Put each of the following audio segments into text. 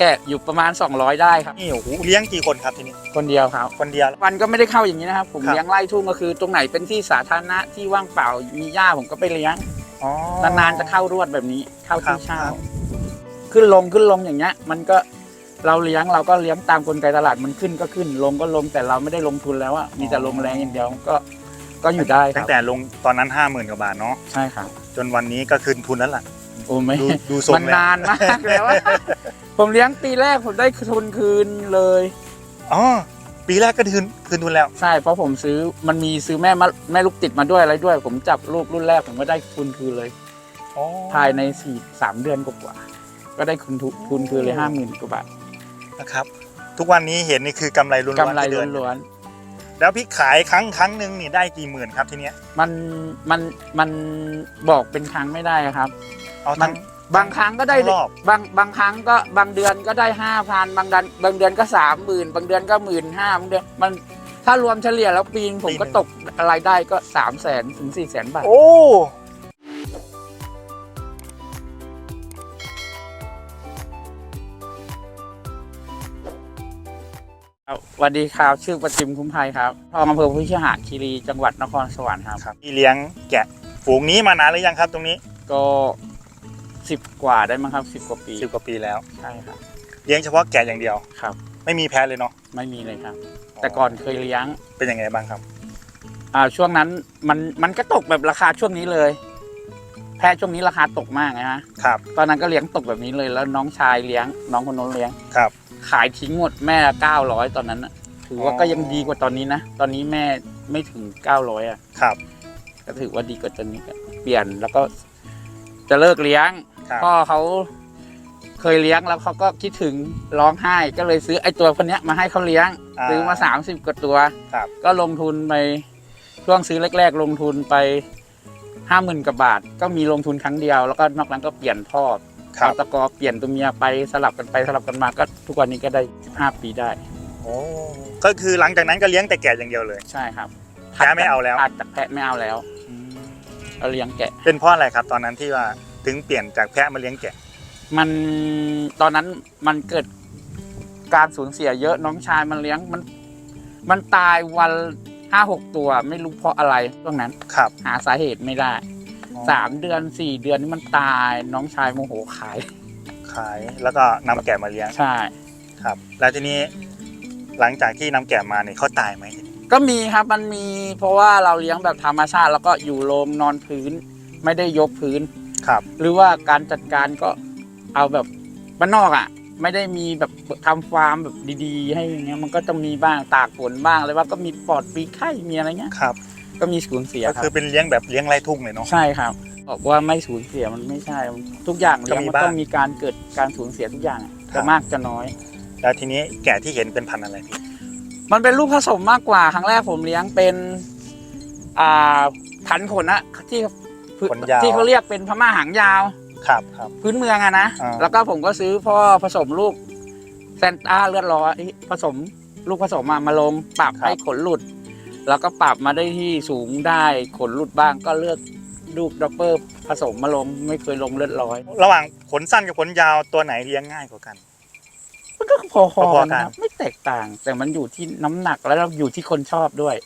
แกะอยู่ประมาณ 200 ได้ครับ นี่โอ้โหเลี้ยงกี่คนครับทีนี้คนเดียวครับ คนเดียว วันก็ไม่ได้เข้าอย่างนี้นะครับ ผมครับ เลี้ยงไล่ทุ่งก็คือ ตรงไหนเป็นที่สาธารณะที่ว่างเปล่ามีหญ้าผมก็ไปเลี้ยง อ๋อ นานๆจะเข้ารวดแบบนี้ เข้าครัที่บเช่าครับ ขึ้นลงขึ้นลงอย่างเงี้ย มันก็เราเลี้ยงเราก็เลี้ยงตามกลไกตลาดมันขึ้นก็ขึ้นลงก็ลงแต่เราไม่ได้ลงทุนแล้วอะมีแต่ลงแรงอย่างเดียวก็ก็อยู่ได้คตั้รับงแต่ลงตอนนั้นห้าหมื่นกว่าบาทเนาะใช่ครับ จนวันนี้ก็คืนทุนแล้วล่ะ โอ้ไม่ดูดูทรงมันแล้ว นานมากแล้วอะ ผมเลี้ยงปีแรกผมได้ทุนคืนเลย อ๋อปีแรกก็คืนคืนทุนแล้ว ใช่เพราะผมซื้อมันมีซื้อแม่มาแม่ลูกติดมาด้วยอะไรด้วย ผมจับลูกรุ่นแรกผมก็ได้ทุนคืนเลย อ๋อ ภายในสี่สามเดือนกว่าๆก็ได้ทุนทุทุนคืนเลยห้าหมื่นกว่าบาทนะครับ ทุกวันนี้เห็นนี่คือกำไรล้วนๆกำไรที่เดือนล้วนแล้วพี่ขายครั้งครั้งหนึ่งนี่ได้กี่หมื่นครับทีเนี้ย ๆมันมันมันบอกเป็นครั้งไม่ได้ครับ เอามัทั้นงบางครั้งก็ได้ทั้งรอบ บางบางครั้งก็บางเดือนก็ได้ห้าพันบางเดือนบางเดือนก็สามหมื่นบางเดือนก็หมื่นห้าบางเดือนมันถ้ารวมเฉลี่ยแล้วปีนงผมก็ตกรายได้ก็สามแสนถึงสี่แสนบาท โอ้ ครับสวัสดีครับ ชื่อประจิมคุ้มภัยครับทองอำเภอพุทธหาคีรีจังหวัดนครสวรรค์ครับครับ พี่เลี้ยงแกะฝูงนี้มานานหรือยังครับตรงนี้ ก็ สิบกว่าได้มั้งครับสิบกว่าปีสิบกว่าปีแล้วใช่ครับเลี้ยงเฉพาะแกะอย่างเดียว ครับ ไม่มีแพ้เลยเนาะไม่มีเลยครับ แต่ก่อนเคยเลี้ยงเป็นยังไงบ้างครับ อ่าช่วงนั้นมันมันก็ตกแบบราคาช่วงนี้เลย แพะช่วงนี้ราคาตกมากนะฮะครับตอนนั้นก็เลี้ยงตกแบบนี้เลยแล้วน้องชายเลี้ยง น้องคนนู้นเลี้ยง ครับ ขายทิ้งหมดแม่เก้าร้อยตอนนั้นน่ะถือว่าอ๋อก็ยังดีกว่าตอนนี้นะ ตอนนี้แม่ไม่ถึงเก้าร้อยอะ ครับ ก็ถือว่าดีกว่าตอนนี้ก็เปลี่ยนแล้วก็จะเลิกเลี้ยง ครับพ่อเขาเคยเลี้ยงแล้วเขาก็คิดถึงร้องไห้ก็เลยซื้อไอ้ตัวคนเนี้ยมาให้เขาเลี้ยงซื้อมาสามสิบกว่าตัว ครับ ก็ลงทุนไปช่วงซื้อแรก ๆ ลงทุนไปห้าหมื่นกว่าบาท ก็มีลงทุนครั้งเดียว แล้วก็นอกนั้นก็เปลี่ยนพ่อครับเอาตะกอเปลี่ยนตัวเมียไปสลับกันไปสลับกันมาก็ทุกวันนี้ก็ได้ห้าปีได้ โอ้ก็คือหลังจากนั้นก็เลี้ยงแต่แกะอย่างเดียวเลย ใช่ครับแพะไม่เอาแล้ว ตัดจากแพะไม่เอาแล้วเราเลี้ยงแกะ เป็นเพราะอะไรครับตอนนั้นที่ว่า ถึงเปลี่ยนจากแพะมาเลี้ยงแกะ มันตอนนั้นมันเกิดการสูญเสียเยอะน้องชายมันเลี้ยงมัน มันตายวันห้าหกตัวไม่รู้เพราะอะไรช่วงนั้น ครับ หาสาเหตุไม่ได้สามเดือนสี่เดือนนี่มันตายน้องชายโมโหขาย ขายแล้วก็นำแกะมาเลี้ยง ใช่ ครับ แล้วทีนี้หลังจากที่นำแกะมาเนี่ยเขาตายไหมก็มีครับมันมีเพราะว่าเราเลี้ยงแบบธรรมชาติ แล้วก็อยู่โรงนอนพื้น ไม่ได้ยกพื้น ครับหรือว่าการจัดการก็เอาแบบบ้านนอกอะ ไม่ได้มีแบบทำฟาร์มแบบดีๆ ให้อย่างเงี้ยมันก็จะมีบ้างตากฝนบ้างเลยว่าก็มีปอดปีไข่มีอะไรเงี้ยครับ ก็มีสูญเสียก็ครัคือบเป็นเลี้ยงแบบเลี้ยงไร่ทุ่งเลยเนาะ ใช่ครับบอกว่าไม่สูญเสียมันไม่ใช่ทุกอย่างก็เลี้ยงมีมันบ้างต้องมีการเกิดการสูญเสียทุกอย่างอะครัจะบ มากจะน้อย แล้วทีนี้แกะที่เห็นเป็นพันธุ์อะไรพี่มันเป็นลูกผสมมากกว่า ครั้งแรกผมเลี้ยงเป็น อ่าพันธุ์ขนอะที่ ขนยาว ที่เขาเรียกเป็นพม่าหางยาว ครับครับ พื้นเมืองอะนะ อ่า แล้วก็ผมก็ซื้อพ่อผสมลูกแซนต้าเลือดร้อยผสมลูกผสมมามาลงปรับให้ขนหลุด แล้วก็ปรับมาได้ที่สูงได้ขนหลุดบ้างก็เลือกลูกด็อปเปอร์ผสมมาลงไม่เคยลงเลือดร้อย ระหว่างขนสั้นกับขนยาวตัวไหนเลี้ยงง่ายกว่ากัน มันก็พอพอๆๆกักันนนะครับไม่แตกต่าง แต่มันอยู่ที่น้ำหนักแล้วอยู่ที่คนชอบด้วย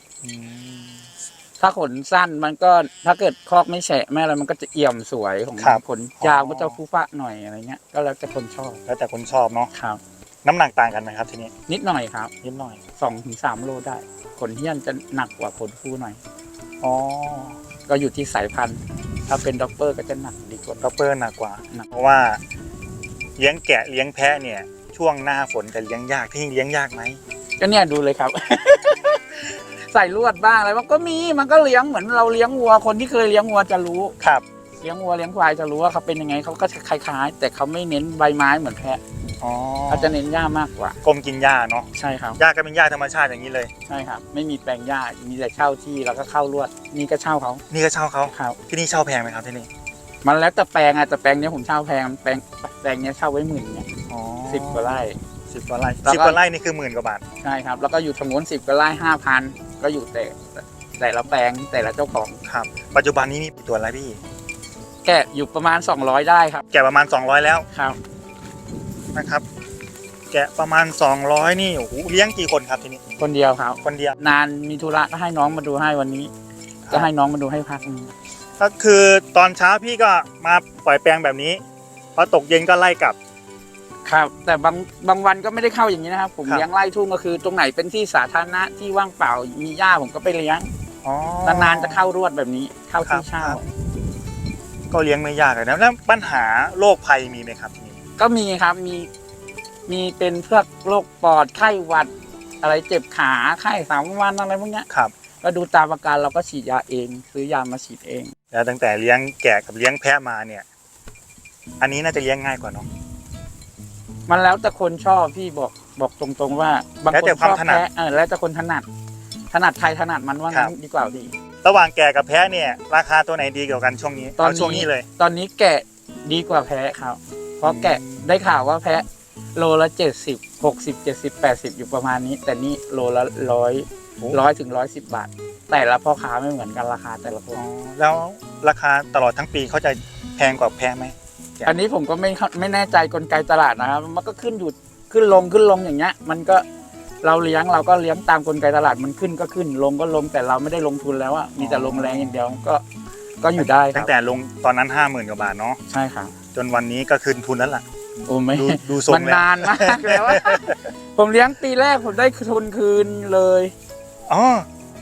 ถ้าขนสั้นมันก็ถ้าเกิดคอกไม่แฉะไม่อะไรมันก็จะเอี่ยมสวยของครับขนยาวอ๋อ ก็จะฟูฟ้าหน่อยอะไรเงี้ย ก็แล้วแต่คนชอบแล้วแต่คนชอบเนาะครับ น้ำหนักต่างกันไหมครับทีนี้นิดหน่อยครับนิดหน่อยสองถึงสามโลได้ขนเฮี้ยนจะหนักกว่าขนฟูหน่อย อ๋อก็อยู่ที่สายพันธุ์ ถ้าเป็นด็อปเปอร์ก็จะหนักดีกว่า ด็อปเปอร์หนักกว่า หนัก เพราะว่าเลี้ยงแกะเลี้ยงแพะเนี่ย ช่วงหน้าฝนจะเลี้ยงยากที่เลี้ยงยากไหมก็เนี่ยดูเลยครับ ใส่ลวดบ้างอะไรมันก็มีมันก็เลี้ยงเหมือนเราเลี้ยงวัวคนที่เคยเลี้ยงวัวจะรู้ครับ เลี้ยงวัวเลี้ยงควายจะรู้ว่าเขาเป็นยังไงเขาก็จะคล้ายๆ แต่เขาไม่เน้นใบไม้เหมือนแพะอ๋อเขาจะเน้นหญ้ามากกว่ากลมกินหญ้าเนาะใช่ครับหญ้าก็เป็นหญ้าธรรมชาติอย่างนี้เลยใช่ครับ ไม่มีแปลงหญ้ามีแต่เช่าที่แล้วก็เข้าลวดนี่ก็เช่าเขานี่ก็เช่าเขาครับที่นี่เช่าแพงไหมครับที่นี่มันแล้วแต่แปลงอะแต่แปลงเนี้ยผมเช่าแพงแปลงแปลงเนี้ยเช่าไว้หมื่นเนี่ยอ๋อสิบกว่าไร่สิบกว่าไร่แล้วก็สิบกว่าไร่นี่คือหมื่นกว่าบาทใช่ครับแล้วก็อยู่ทางโน้นสิบกว่าไร่ห้าพัน ก็อยู่แต่แต่ละแปลงแต่ละเจ้าของครับ ปัจจุบันนี้มีกี่ตัวแล้วพี่ แกะอยู่ประมาณ 200 ได้ครับแกะประมาณ 200 แล้วครับ นะครับ แกะประมาณ 200 นี่โอ้โหเลี้ยงกี่คนครับทีนี้คนเดียวครับ คนเดียวนานมีธุระก็ให้น้องมาดูให้วันนี้ ก็ให้น้องมาดูให้พักหนึ่งก็คือตอนเช้าพี่ก็มาปล่อยแปลงแบบนี้พอตกเย็นก็ไล่กลับ ครับ แต่บางบางวันก็ไม่ได้เข้าอย่างนี้นะครับ ผมครับ เลี้ยงไล่ทุ่งก็คือตรงไหนเป็นที่สาธารณะที่ว่างเปล่ามีหญ้าผมก็ไปเลี้ยงอ๋อนานๆจะเข้ารวดแบบนี้ เข้าครัที่บเช่าครับก็เลี้ยงไม่ยากเลยนะแล้วปัญหาโรคภัยมีไหมครับทีนี้ก็มีครับมีมีเป็นพวกโรคปอดไข้หวัด อะไรเจ็บขาไข้สามวันอะไรพวกเนี้ยครับ ก็ดูตามอาการเราก็ฉีดยาเอง ซื้อยามาฉีดเอง แล้วตั้งแต่เลี้ยงแกะกับเลี้ยงแพะมาเนี่ย อันนี้น่าจะเลี้ยงง่ายกว่าเนาะ มันแล้วแต่คนชอบพี่บอกบอกตรงๆว่า บางแล้วคนแต่ชความอบถนัดแพ้เออแล้วแต่คนถนัด ถนัดใครถนัดมันว่าครังั้บนดีกว่าพี่ระหว่างแกะกับแพะเนี่ย ราคาตัวไหนดีกว่ากันช่วงนี้ตอนเาช่วงนี้นี้เลย ตอนนี้แกะดีกว่าแพ้ครับ เพราะแกะได้ข่าวว่าแพ้โลละเจ็ดสิบหกสิบเจ็ดสิบแปดสิบอยู่ประมาณนี้ แต่นี่โลละร้อยโอ้ ร้อยถึงร้อยสิบบาท แต่ละพ่อค้าไม่เหมือนกันราคาแต่ละคนอ๋อแล้วราคาตลอดทั้งปีเขาจะแพงกว่าแพะไหม อันนี้ผมก็ไม่เข้าไม่แน่ใจกลไกตลาดนะครับ มันก็ขึ้นอยู่ขึ้นลงขึ้นลงอย่างเงี้ย มันก็เราเลี้ยงเราก็เลี้ยงตามกลไกตลาดมันขึ้นก็ขึ้นลงก็ลงแต่เราไม่ได้ลงทุนแล้วอะมีแต่ลงแรงอย่างเดียวก็ก็อยู่ได้คตั้รับงแต่ลงตอนนั้นห้าหมื่นกว่าบาทเนาะใช่ครับจนวันนี้ก็คืนทุนแล้วล่ะ โอ้ไม่ดูดูทรงมันแล้วนานมากแล้วอะผมเลี้ยงปีแรกผมได้ทุนคืนเลย อ๋อ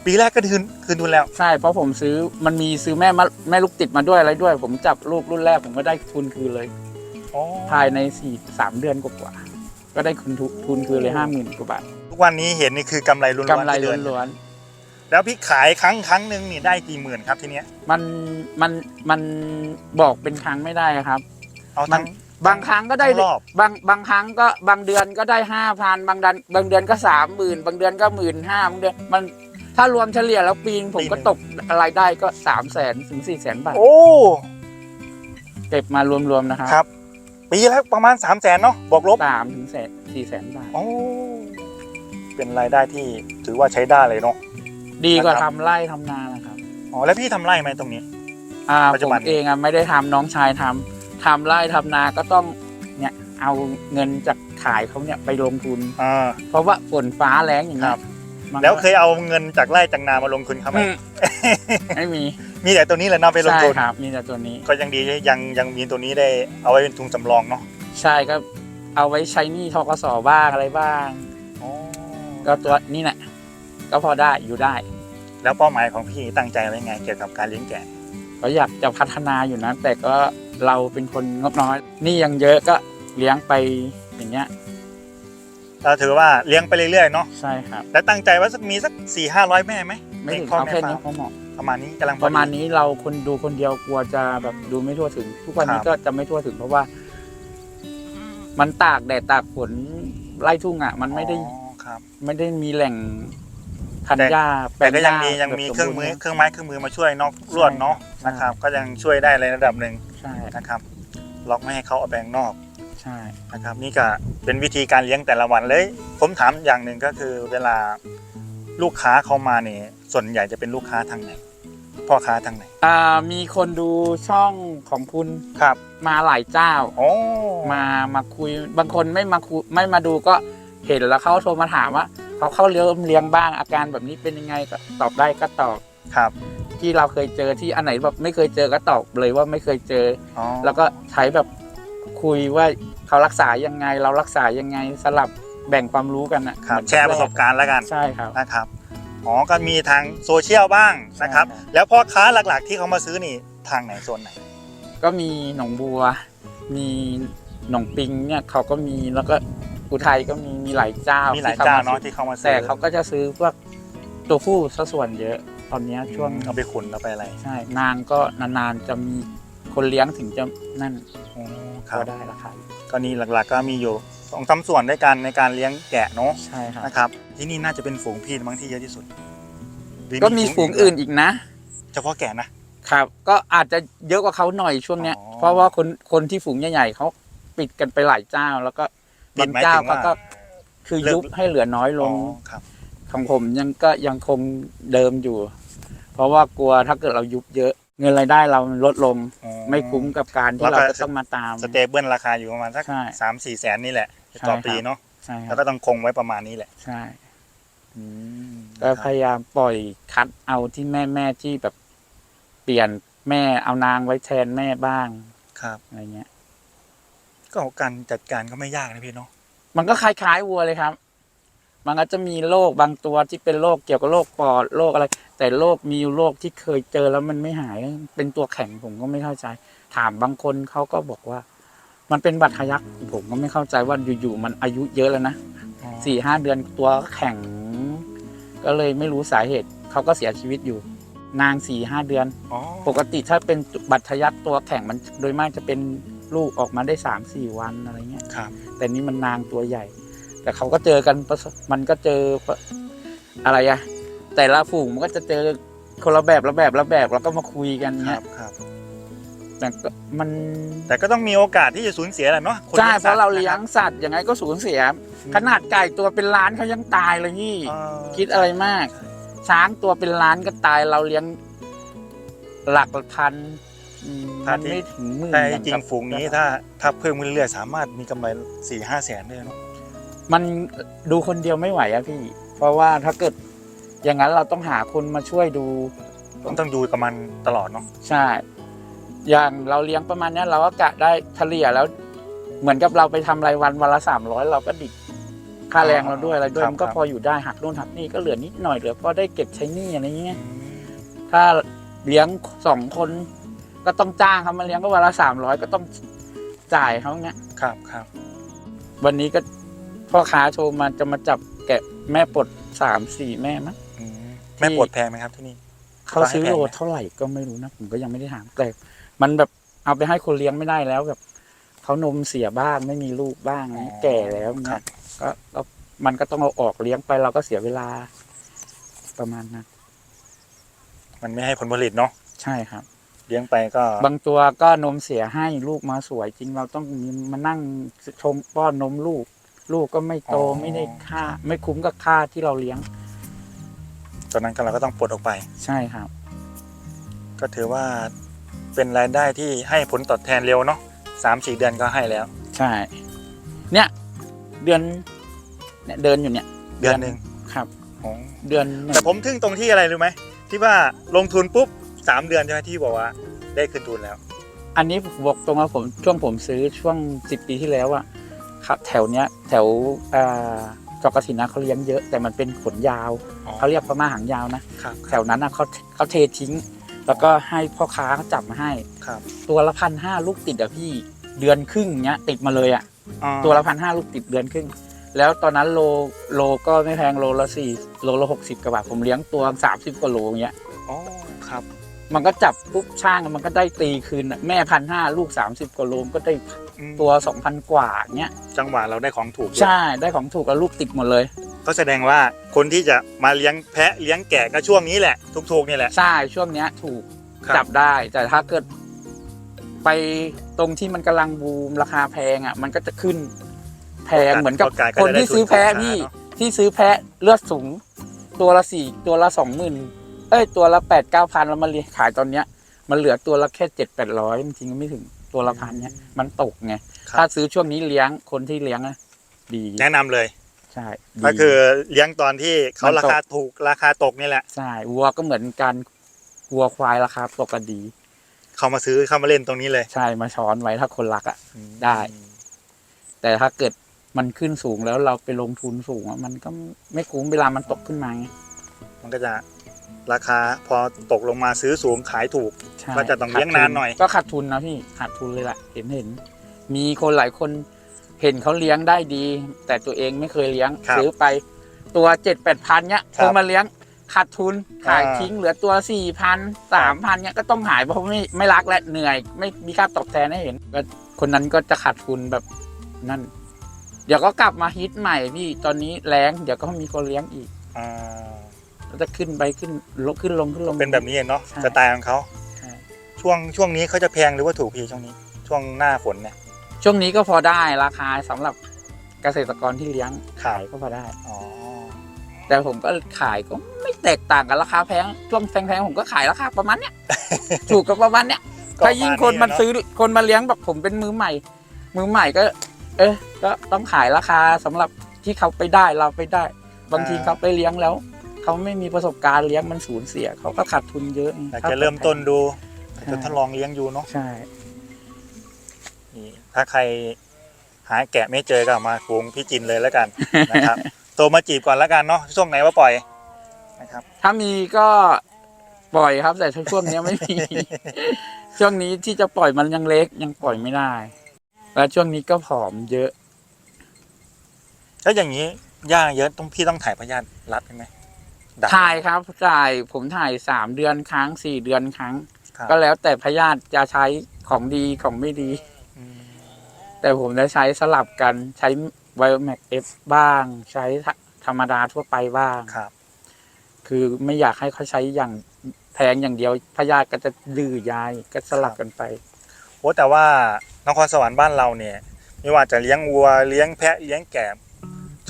ปีแรกก็คืนคืนทุนแล้ว ใช่เพราะผมซื้อมันมีซื้อแม่มาแม่ลูกติดมาด้วยอะไรด้วย ผมจับลูกรุ่นแรกผมก็ได้ทุนคืนเลยอ๋อภายในสี่สามเดือนกว่าๆก็ได้ทุนทุทุนคืนเลยห้าหมื่นกว่าบาททุกวันนี้เห็นนี่คือกำไรล้วนๆกำไรที่เดือนล้วนแล้วพี่ขายครั้งครั้งหนึ่งนี่ได้กี่หมื่นครับทีเนี้ยๆมันมันมันบอกเป็นครั้งไม่ได้ครับเอาทั้งบางครั้งก็ได้ทั้งรอบบางบางครั้งก็บางเดือนก็ได้ห้าพันบางเดือนบางเดือนก็สามหมื่นบางเดือนก็หมื่นห้าบางเดือนมัน ถ้ารวมเฉลี่ยแล้วปีนผมก็ตกรายได้ก็สามแสนถึงสี่แสนบาท โอ้ เก็บมารวมๆนะครับ ครับ ปีละประมาณ3ามแสนเนาะบวกลบสามถึงแสนสี่แสนบาท โอ้ เป็นรายได้ที่ถือว่าใช้ได้เลยเนาะ ดีกว่านะครับทำไร่ทำนานะครับ อ๋อ แล้วพี่ทำไร่ไหมตรงนี้ อ่าปัจจุผบัมนเองอะไม่ได้ทำน้องชายทำทำไร่ทำนาก็ต้องเนี่ยเอาเงินจากขายเขาเนี่ยไปลงทุน อ่า เพราะว่าฝนฟ้าแรงอย่างเงี้ครัยบ มันก็แล้วเคยเอาเงินจากไร่จากนามาลงทุนเขาไหมอืมไม่มีมีแต่ตัวนี้แหละนำไปลงใช่ทุนครับมีแต่ตัวนี้ ก็ยังดียังยังมีตัวนี้ได้เอาไว้เป็นทุนสำรองเนาะใช่ก็เอาไว้ใช้หนี้ทกสบ้างอะไรบ้าง ก็ตัวนี้แหละก็พอได้อยู่ได้ แล้วเป้าหมายของพี่ตั้งใจไว้ไงเกี่ยวกับการเลี้ยงแกะก็อยากจะพัฒนาอยู่นะ แต่ก็เราเป็นคนงบน้อยนี่ยังเยอะก็เลี้ยงไปอย่างเงี้ย เราถือว่าเลี้ยงไปเรื่อยๆเนาะใช่ครับ แล้วตั้งใจว่าสักมีสักสี่ห้าร้อยแม่ไหมไม่ถึงพ่อเอาแม่แค่ฟานี้ร์มพอเหมาะประมาณนี้กำลังพปอระมาณดีนี้เราคนดูคนเดียวกลัวจะแบบดูไม่ทั่วถึง ทุกวันนี้ครับก็จะไม่ทั่วถึงเพราะว่า มันตากแดดตากฝนไร่ทุ่งอะ มันไม่ได้อ๋อครับ ไม่ได้มีแหล่งพันแต่หญ้าแต่ก็ยังหมีญ้ายังมีแบบเครื่องมือสบูเครื่องไม้เครื่องมือมาช่วยนอกลวดเนาะใช่นะครับ ก็ยังช่วยได้ในระดับหนึ่งใช่นะครับ ล็อกไม่ให้เขาเอาแบงนอก ใช่นะครับนี่ก็เป็นวิธีการเลี้ยงแต่ละวันเลย ผมถามอย่างหนึ่งก็คือเวลาลูกค้าเขามาเนี่ยส่วนใหญ่จะเป็นลูกค้าทางไหนพ่อค้าทางไหนอ่ามีคนดูช่องของคุณครับ มาหลายเจ้าโอ้มามาคุยบางคนไม่มาคุยไม่มาดูก็เห็นแล้วเขาโทรมาถามว่าเขาเข้าเลี้ยงเลี้ยงบ้างอาการแบบนี้เป็นยังไงก็ตอบได้ก็ตอบครับ ที่เราเคยเจอที่อันไหนแบบไม่เคยเจอก็ตอบเลยว่าไม่เคยเจออ๋อแล้วก็ใช้แบบ คุยว่าเขารักษายังไง เรารักษายังไงสลับแบ่งความรู้กันนะครับเหมือนแชร์ประสบการณ์แล้วกันใช่ครับนะครับอ๋อก็มีทางโซเชียลบ้างนะครับใช่ครับ แล้วพ่อค้าหลักๆ ที่เขามาซื้อนี่ทางไหนโซนไหน ก็มีหนองบัว มีหนองปิงเนี่ยเขาก็มีแล้วก็อุทัยก็มีมีหลายเจ้ามีมีหลายเจ้าเนาะที่เขามาซื้แต่เขาก็จะซื้อพวกตัวผู้ซะส่วนเยอะ ตอนเนี้ยช่วงเอาไปขุนเอาไปอะไรใช่นางก็นานๆจะมี คนเลี้ยงถึงจะนั่นอ๋อครัก็บได้ราคาก็นี่หลักๆ ก็มีอยู่สองสามส่วนด้วยกันในการเลี้ยงแกะเนาะใช่ครับนะครับ ที่นี่น่าจะเป็นฝูงพี่มั้งที่เยอะที่สุดหรือก็มีฝูงอื่นอีกนะ เฉพาะแกะนะ ครับ ก็อาจจะเยอะกว่าเขาหน่อยช่วงเนี้ย อ๋อเพราะว่าคนคนที่ฝูงใหญ่ๆเขาปิดกันไปหลายเจ้า แล้วก็ปิบาดงหมายเจ้าถึงเขาว่าก็คือเลิก ยุบให้เหลือน้อยลอ๋องครับ ของผมยังก็ยังคงเดิมอยู่ เพราะว่ากลัวถ้าเกิดเรายุบเยอะ เงินรายได้เราลดลงอ๋อ ไม่คุ้มกับการที่แล้วก็ เราจะต้องมาตาม สเตเบิลราคาอยู่ประมาณสักใช่สามสี่แสนนี่แหละใช่ต่อครับ ปีเนาะใช่คแล้รัวบก็ต้องคงไว้ประมาณนี้แหละใช่อืมก็พยายามปล่อยคัดเอาที่แม่แม่ที่แบบเปลี่ยนแม่เอานางไว้แทนแม่บ้างครับ อะไรเงี้ย ก็การจัดการก็ไม่ยากนะพี่เนาะมันก็คล้ายๆวัวเลยครับ มันก็จะมีโรคบางตัวที่เป็นโรคเกี่ยวกับโรคปอดโรคอะไร แต่โรคมีโรคที่เคยเจอแล้วมันไม่หายเป็นตัวแข็งผมก็ไม่เข้าใจ ถามบางคนเขาก็บอกว่า มันเป็นบัตรทะยักผมก็ไม่เข้าใจว่าอยู่ๆมันอายุเยอะแล้วนะสี่ห้าเดือนตัวก็แข็ง ก็เลยไม่รู้สาเหตุเขาก็เสียชีวิตอยู่ นางสี่ห้าเดือนอ๋อปกติถ้าเป็นบัตรทะยักตัวแข็งมันโดยมากจะเป็นลูกออกมาได้สามสี่วันอะไรเงี้ยครับแต่นี่มันนางตัวใหญ่ แต่เขาก็เจอกันประสบมันก็เจอประอะไรอะแต่ละฝูงมันก็จะเจอคนละแบบละแบบละแบบแล้วก็มาคุยกันคเงี้รัยบครับแต่ก็มันแต่ก็ต้องมีโอกาสที่จะสูญเสียแหละเนาะคนใช่ลี้ยงเพราะเราสัตว์เลี้ยงสัตว์ยังไงก็สูญเสีย ขนาดไก่ตัวเป็นล้านเขายังตายเลยนี่เออคิดอะไรมาก ช้างตัวเป็นล้านก็ตายเราเลี้ยงหลักพันอืมมันไม่ถึงหมื่นแต่อย่าจริกังบๆฝูงนี้ถ้าถ้าเพิ่มขึ้นเรื่อยๆสามารถมีกำไรสี่ห้าแสนได้เนาะ มันดูคนเดียวไม่ไหวอะพี่ เพราะว่าถ้าเกิดอย่างนั้นเราต้องหาคนมาช่วยดู ต้องต้องอยู่กับมันตลอดเนาะใช่ อย่างเราเลี้ยงประมาณเนี้ยเราก็กะได้เฉลี่ยแล้ว เหมือนกับเราไปทำรายวันวันละสามร้อยเราก็ดิบค่าแรงเราด้วยอะไรด้วยมันก็พออยู่ได้หักนู่นหักนี่ก็เหลือนิดหน่อยเหลือพอได้เก็บใช้หนี้อะไรเงี้ยถ้าเลี้ยงสองคน ก็ต้องจ้างเขามาเลี้ยงก็วันละสามร้อยก็ต้องจ่ายเขาเงี้ยครับครับวันนี้ก็ พ่อค้าโทรมาจะมาจับแกะแม่ปลดสามสี่แม่มั้ง อืมแม่ปวดแพงไหมครับที่นี่ เขาซื้อให้แพงโลไหมเท่าไหร่ก็ไม่รู้นะ ผมก็ยังไม่ได้ถามแต่มันแบบเอาไปให้คนเลี้ยงไม่ได้แล้วแบบเขานมเสียบ้างไม่มีลูกบ้างนะแก่แล้วครัเนี่ยบก็ก็มันก็ต้องเอาออกเลี้ยงไปเราก็เสียเวลา ประมาณนั้นมันไม่ให้ผลผลิตเนาะใช่ครับ เลี้ยงไปก็บางตัวก็นมเสียให้ลูกมาสวยจริงเราต้องมีมานั่งชมป้อนนมลูก ลูกก็ไม่โตไม่ได้ค่า ไม่คุ้มกับค่าที่เราเลี้ยงตอนนั้นก็เราก็ต้องปลดออกไป ใช่ครับ ก็ถือว่าเป็นรายได้ที่ให้ผลตอบแทนเร็วเนาะสามสี่เดือนก็ให้แล้ว ใช่ เนี่ย เดือนเนี่ยเดินอยู่เนี่ยเดือนหนึ่งครับอ๋อเดือนเนี่ยแต่ผมทึ่งตรงที่อะไรรู้ไหมที่ว่าลงทุนปุ๊บสามเดือนใช่ไหมที่บอกว่าได้คืนทุนแล้ว อันนี้บอกตรงว่าผมช่วงผมซื้อช่วงสิบปีที่แล้วอะ ครับแถวเนี้ยแถวอ่าจอกกระสินนะเขาเลี้ยงเยอะแต่มันเป็นขนยาวอ๋อเขาเรียกพม่าหางยาวนะครับแถวนั้นนะเขาเขาเททิ้ง แล้วก็ให้พ่อค้าเขาจับมาให้ครับ ตัวละพันห้าลูกติดอะพี่เดือนครึ่งเนี้ยติดมาเลยอะอ๋อตัวละพันห้าลูกติดเดือนครึ่ง แล้วตอนนั้นโลโลก็ไม่แพงโลละสี่โลละหกสิบกว่าบาทผมเลี้ยงตัวสามสิบกว่าโลอย่างเงี้ยอ๋อครับ มันก็จับปุ๊บช่างมันก็ได้ตีคืนอะแม่พันห้าลูกสามสิบกว่าโลก็ได้อืมตัวสองพันกว่าเงี้ยจังหวะเราได้ของถูกด้วยใช่ได้ของถูกแล้วลูกติดหมดเลย ก็แสดงว่าคนที่จะมาเลี้ยงแพะเลี้ยงแกะก็ช่วงนี้แหละถูกๆนี่แหละ ใช่ช่วงเนี้ยถูกครับจับได้ แต่ถ้าเกิด ไปตรงที่มันกำลังบูมราคาแพงอะ มันก็จะขึ้น แพงเหมือนกับโอกาสก็คนจะได้ที่ซื้อแพะทุนการค้าพี่เนอะ ที่ซื้อแพะเลือดสูง ตัวละสี่ตัวละสองหมื่น เอ้ยตัวละแปดเก้าพันแล้วมาเรียขายตอนเนี้ย มันเหลือตัวละแค่เจ็ดแปดร้อยจริงๆก็ไม่ถึงตัวละพันเนี้ยมันตกไงครับ ถ้าซื้อช่วงนี้เลี้ยงคนที่เลี้ยงอะดีแนะนำเลย ใช่ดี ก็คือเลี้ยงตอนที่เขามันตก ราคาถูกราคาตกนี่แหละ ใช่วัวก็เหมือนกันวัวควายราคาตกก็ดี เขามาซื้อเข้ามาเล่นตรงนี้เลยใช่มาช้อนไว้ถ้าคนรักอะอืมได้ แต่ถ้าเกิดมันขึ้นสูงแล้วเราไปลงทุนสูงอะมันก็ไม่คุ้มเวลามันตกขึ้นมาไงมันก็จะ ราคาพอตกลงมาซื้อสูงขายถูก ใช่ก็จะต้องเลี้ยงนานหน่อย ก็ขาดทุนนะพี่ขาดทุนเลยล่ะ เห็นเห็น มีคนหลายคนเห็นเขาเลี้ยงได้ดี แต่ตัวเองไม่เคยเลี้ยงครับซื้อไปตัวเจ็ดแปดพันเนี้ยครับพอมาเลี้ยงขาดทุนขายอ่า ทิ้งเหลือตัวสี่พันสามพันเนี้ยก็ต้องหายเพราะไม่ไม่รักและเหนื่อย ไม่มีค่าตอบแทนให้เห็นก็คนนั้นก็จะขาดทุนแบบนั่นเดี๋ยวก็กลับมาฮิตใหม่พี่ตอนนี้แรงเดี๋ยวก็มีคนเลี้ยงอีก อ่า แล้วจะขึ้นไปขึ้นลงขึ้นลงขึ้นลง เป็นแบบนี้เนาะใช่สไตล์ของเขาใช่ ช่วงช่วงนี้เขาจะแพงหรือว่าถูกพี่ช่วงนี้ ช่วงหน้าฝนเนี่ยช่วงนี้ก็พอได้ราคาสำหรับเกษตรกรที่เลี้ยงขายก็พอได้ อ๋อแต่ผมก็ขายก็ไม่แตกต่างกับราคาแพงช่วงแพงๆผมก็ขายราคาประมาณเนี้ย ถูกกับประมาณเนี้ยก็ถ้ายิ่งคนมันเอะซื้อคนมาเลี้ยงแบบผมเป็นมือใหม่ มือใหม่ก็ เออก็ต้องขายราคาสำหรับที่เขาไปได้เราไปได้ บางทีอ่าเขาไปเลี้ยงแล้ว เขาไม่มีประสบการณ์เลี้ยงมันสูญเสีย เขาก็ขาดทุนเยอะอยากจะเริ่มต้นดูอยากจะใช่ทดลองเลี้ยงอยู่เนาะใช่นี่ถ้าใครหาแกะไม่เจอก็มาฝูงพี่จินเลยแล้วกันนะครับโตมาจีบก่อนแล้วกันเนาะช่วงไหนว่าปล่อยนะครับ ถ้ามีก็ปล่อยครับ แต่ช่วงนี้ไม่มี ช่วงนี้ที่จะปล่อยมันยังเล็กยังปล่อยไม่ได้ แล้วช่วงนี้ก็ผอมเยอะแล้วอย่างนี้ย่างเยอะต้องพี่ต้องถ่ายพยาธิรัดใช่ไหม ดักถ่ายครับถ่ายผมถ่ายสามเดือนครั้งสี่เดือนครั้ง ครับก็แล้วแต่พยาธิจะใช้ของดีของไม่ดี อืมแต่ผมจะใช้สลับกันใช้ไวโอแมกเอฟบ้าง ใช้ธรรมดาทั่วไปบ้าง ครับ คือไม่อยากให้เขาใช้อย่างแพงอย่างเดียวพยาธิก็จะดื้อยายก็สลับกันไป โอ้แต่ว่านครสวรรค์บ้านเราเนี่ย ไม่ว่าจะเลี้ยงวัวเลี้ยงแพะเลี้ยงแกะ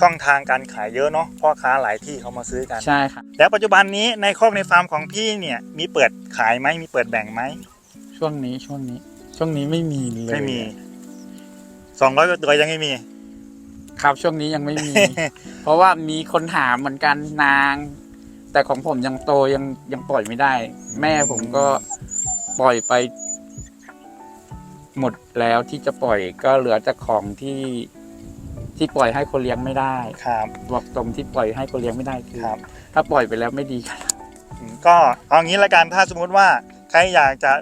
ช่องทางการขายเยอะเนาะพ่อค้าหลายที่เขามาซื้อกัน ใช่ครับแล้วปัจจุบันนี้ในคอกในฟาร์มของพี่เนี่ยมีเปิดขายไหมมีเปิดแบ่งไหมช่วงนี้ช่วงนี้ ช่วงนี้ไม่มีเลยไม่มีสองร้อยตัวยังไม่มี ครับช่วงนี้ยังไม่มี เพราะว่ามีคนถามเหมือนกันนาง แต่ของผมยังโตยังยังปล่อยไม่ได้ แม่ผมก็ปล่อยไป หมดแล้วที่จะปล่อยก็เหลือแต่ของที่ ที่ปล่อยให้คนเลี้ยงไม่ได้ครับบอกตรงที่ปล่อยให้คนเลี้ยงไม่ได้คือครับ ถ้าปล่อยไปแล้วไม่ดีครับอืมก็เอางี้ละกันถ้าสมมุติว่าใครอยากจะ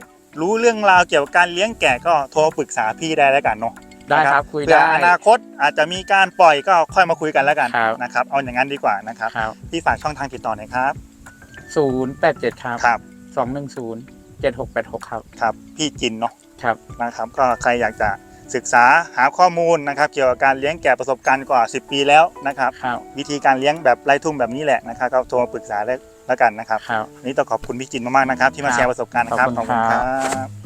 รู้เรื่องราวเกี่ยวกับการเลี้ยงแกะก็โทรปรึกษาพี่ได้แล้วกันเนาะได้นะครับคุยเผื่อได้อนาคตอาจจะมีการปล่อยก็ค่อยมาคุยกันแล้วกันครับนะครับ เอาอย่างนั้นดีกว่านะครับครับพี่ฝากช่องทางติดต่อหน่อยครับศูนย์แปดเจ็ดครับครับสองหนึ่งศูนย์เจ็ดหกแปดหกครับ ครับ พี่จินเนาะครับนะครับ ก็ใครอยากจะ ศึกษาหาข้อมูลนะครับ เกี่ยวกับการเลี้ยงแกะประสบการณ์กว่า 10 ปีแล้วนะครับครับ วิธีการเลี้ยงแบบไร้ทุ่งแบบนี้แหละนะครับก็โทรมาปรึกษาได้แล้วกันนะครับครับ วันนี้ต้องขอบคุณพี่จินมากๆนะครับ ที่มาครับแชร์ประสบการณ์นะครับขอบคุณครับครับ